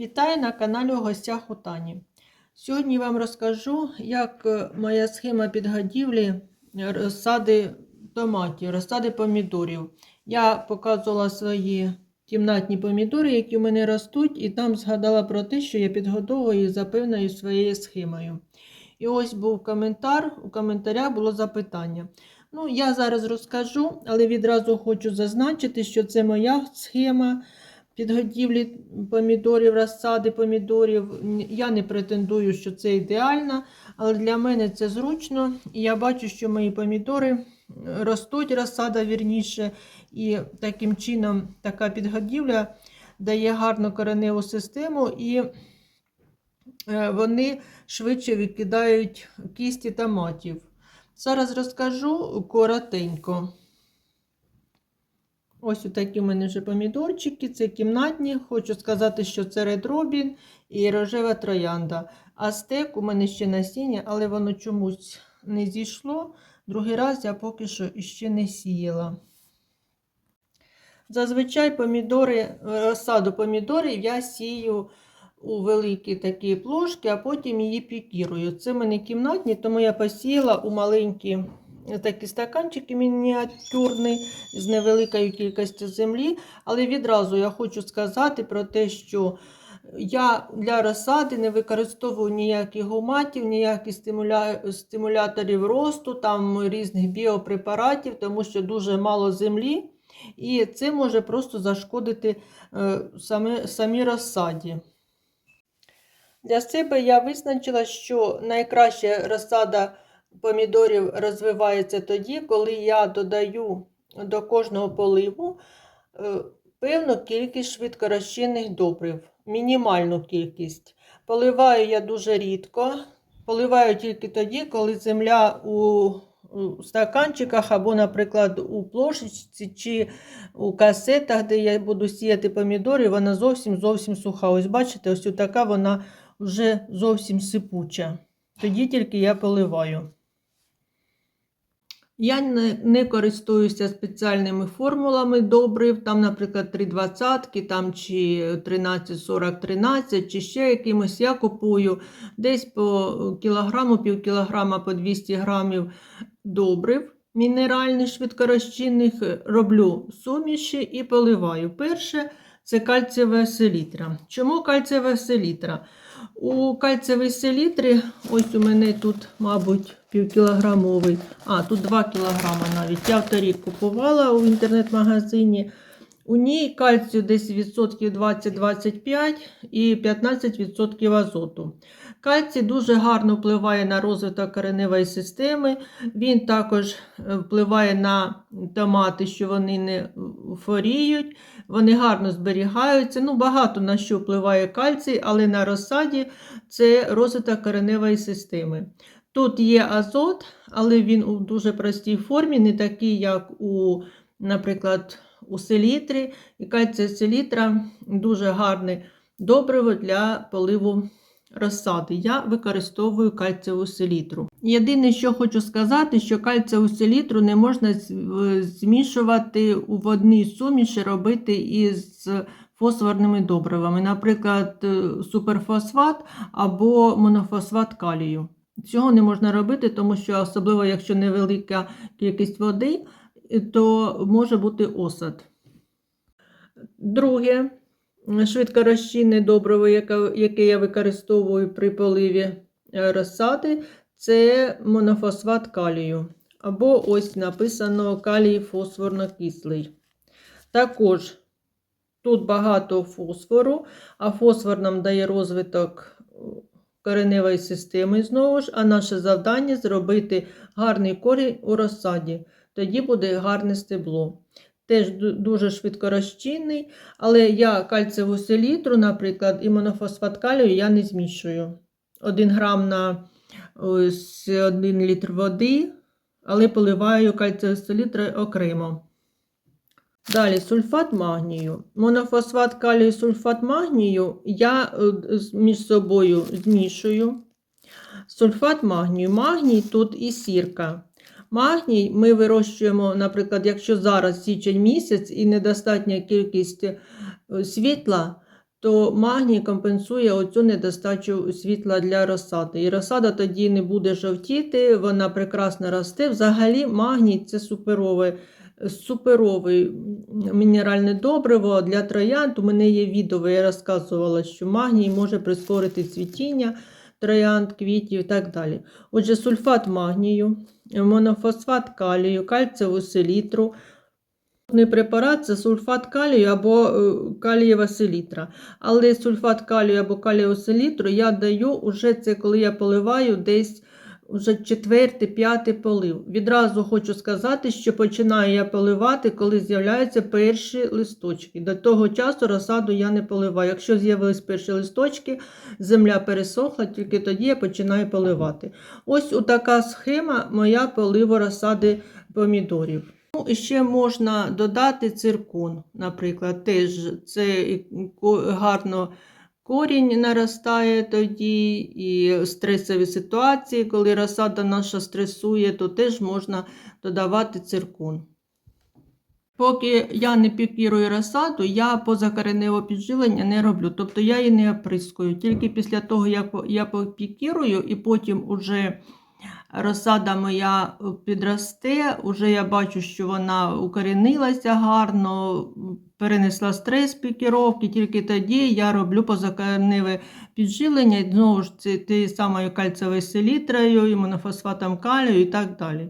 Вітаю на каналі у гостях Тані. Сьогодні вам розкажу, як е, моя схема підгодівлі розсади томатів, розсади помідорів. Я показувала свої кімнатні помідори, які у мене ростуть, і там згадала про те, що я підгодовую за певною своєю схемою. І ось був коментар, у коментарях було запитання. Ну, я зараз розкажу, але відразу хочу зазначити, що це моя схема підготівлі помідорів, розсади помідорів. Я не претендую, що це ідеально, але для мене це зручно. І я бачу, що мої помідори ростуть, розсада вірніше, і таким чином така підгодівля дає гарну кореневу систему і е, вони швидше викидають кісті томатів. Зараз розкажу коротенько. Ось такі у мене вже помідорчики, це кімнатні. Хочу сказати, що це Robin і рожева троянда. А стек у мене ще насіння, але воно чомусь не зійшло. Другий раз я поки що ще не сіяла. Зазвичай помідори, розсаду помідорів я сію у великі такі плошки, а потім її пікірую. Це в мене кімнатні, тому я посіяла у маленькі такі стаканчики мініатюрні з невеликою кількістю землі. Але відразу я хочу сказати про те, що я для розсади не використовую ніяких гуматів, ніяких стимуля... стимуляторів росту, там різних біопрепаратів, тому що дуже мало землі. І це може просто зашкодити е, самі, самі розсаді. Для себе я визначила, що найкраща розсада помідорів розвивається тоді, коли я додаю до кожного поливу е, певну кількість швидкорозчинних добрив, мінімальну кількість. Поливаю я дуже рідко. Поливаю тільки тоді, коли земля у стаканчиках або, наприклад, у плошечці чи у касетах, де я буду сіяти помідори, вона зовсім зовсім суха. Ось бачите, ось така вона вже зовсім сипуча. Тоді тільки я поливаю. Я не, не користуюся спеціальними формулами добрив, там, наприклад, 3,20 там, чи 13,40-13, чи ще якимось. Я купую десь по кілограму, пів кілограма по 200 грамів добрив мінеральних, швидкорозчинних, роблю суміші і поливаю. Перше це кальцієва селітра. Чому кальцієва селітра? У кальцевій селітрі, ось у мене тут, мабуть, півкілограмовий, а тут 2 кілограми навіть. Я вторік купувала у інтернет-магазині. У ній кальцію десь відсотків 20-25 і 15% азоту. Кальцій дуже гарно впливає на розвиток кореневої системи. Він також впливає на томати, що вони не форіють, вони гарно зберігаються. Ну, Багато на що впливає кальцій, але на розсаді це розвиток кореневої системи. Тут є азот, але він у дуже простій формі, не такий, як у, наприклад, у селітрі. І кальція селітра дуже гарне добриво для поливу розсади. Я використовую кальцієву селітру. Єдине, що хочу сказати, що кальцієву селітру не можна змішувати в одній суміші, робити із фосфорними добривами, наприклад, суперфосфат або монофосфат калію. Цього не можна робити, тому що, особливо, якщо невелика кількість води, то може бути осад. Друге, швидкорозчинне добриво, яке я використовую при поливі розсади, це монофосфат калію. Або ось написано калій фосфорно-кислий. Також тут багато фосфору, а фосфор нам дає розвиток кореневої системи знову ж, а наше завдання зробити гарний корінь у розсаді. Тоді буде гарне стебло. Теж дуже швидкорозчинний, але я кальцеву селітру, наприклад, і монофосфат калію я не змішую. 1 грам на ось 1 літр води, але поливаю кальцеву селітру окремо. Далі сульфат магнію. Монофосфат калію сульфат магнію я е, між собою змішую. Сульфат магнію. Магній тут і сірка. Магній ми вирощуємо, наприклад, якщо зараз січень місяць і недостатня кількість е, світла, то магній компенсує оцю недостачу світла для розсади. І розсада тоді не буде жовтіти, вона прекрасно росте. Взагалі, магній це суперове. Суперовий мінеральне добриво для троянд. У мене є відео, я розказувала, що магній може прискорити цвітіння троянд, квітів і так далі. Отже, сульфат магнію, монофосфат калію, кальцеву селітру. Препарат це сульфат калію або е, калієва селітра. Але сульфат калію або калієву селітру я даю уже це, коли я поливаю десь вже четвертий, п'ятий полив. Відразу хочу сказати, що починаю я поливати, коли з'являються перші листочки. До того часу розсаду я не поливаю. Якщо з'явились перші листочки, земля пересохла, тільки тоді я починаю поливати. Ось така схема моя поливу розсади помідорів. Ну, і ще можна додати циркон, наприклад, теж це гарно корінь наростає тоді, і стресові ситуації, коли розсада наша стресує, то теж можна додавати циркун. Поки я не пікірую розсаду, я позакореневе підживлення не роблю, тобто я її не оприскую. Тільки після того, як я попікірую, і потім уже розсада моя підросте, уже я бачу, що вона укорінилася гарно, перенесла стрес пікіровки, тільки тоді я роблю позакореневе підживлення, знову ж це тією самою кальцевою селітрою, і монофосфатом калію і так далі.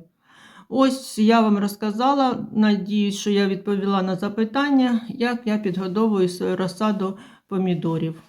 Ось я вам розказала, надіюсь, що я відповіла на запитання, як я підгодовую свою розсаду помідорів.